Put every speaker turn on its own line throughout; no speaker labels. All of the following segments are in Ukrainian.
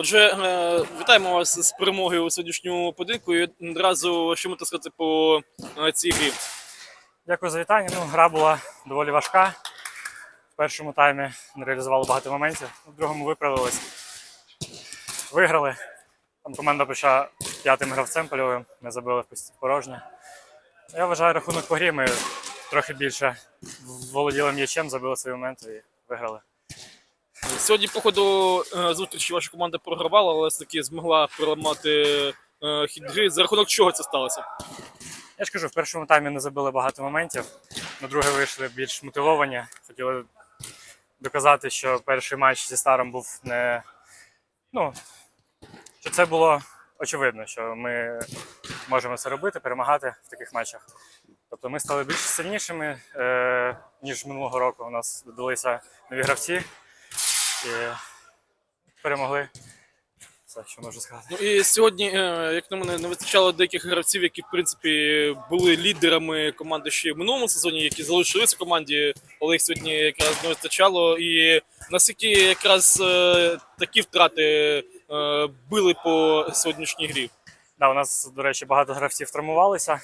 Отже, е, вітаємо вас з перемогою у сьогоднішньому поєдинку. І одразу що можете сказати по е, цій грі?
Дякую за вітання. Ну, гра була доволі важка. В першому таймі не реалізували багато моментів, в другому виправились. Виграли. Там команда прийшла п'ятим гравцем польовим, ми забили в порожнє. Я вважаю рахунок по грі. Ми трохи більше володіли м'ячем, забили свої моменти і виграли.
Сьогодні, по ходу е, зустрічі ваша команда програвала, але все-таки змогла переламати е, хід гри. За рахунок чого це сталося?
Я ж кажу, в першому таймі не забили багато моментів, на друге вийшли більш мотивовані. Хотіли доказати, що перший матч зі старом був не. Ну, що це було очевидно, що ми можемо це робити, перемагати в таких матчах. Тобто ми стали більш сильнішими, е, ніж минулого року. У нас додалися нові гравці і перемогли. Все, що можу сказати.
Ну і сьогодні, е, як на мене, не вистачало деяких гравців, які в принципі були лідерами команди ще в минулому сезоні, які залишилися в команді, але їх сьогодні якраз не вистачало. І наскільки якраз е, такі втрати е, били по сьогоднішній грі?
Да, у нас, до речі, багато гравців травмувалися.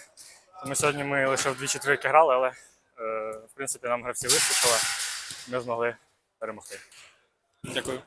Тому сьогодні ми лише в дві четвірки грали, але е, в принципі нам гравців вистачило. Ми змогли перемогти.
Дякую.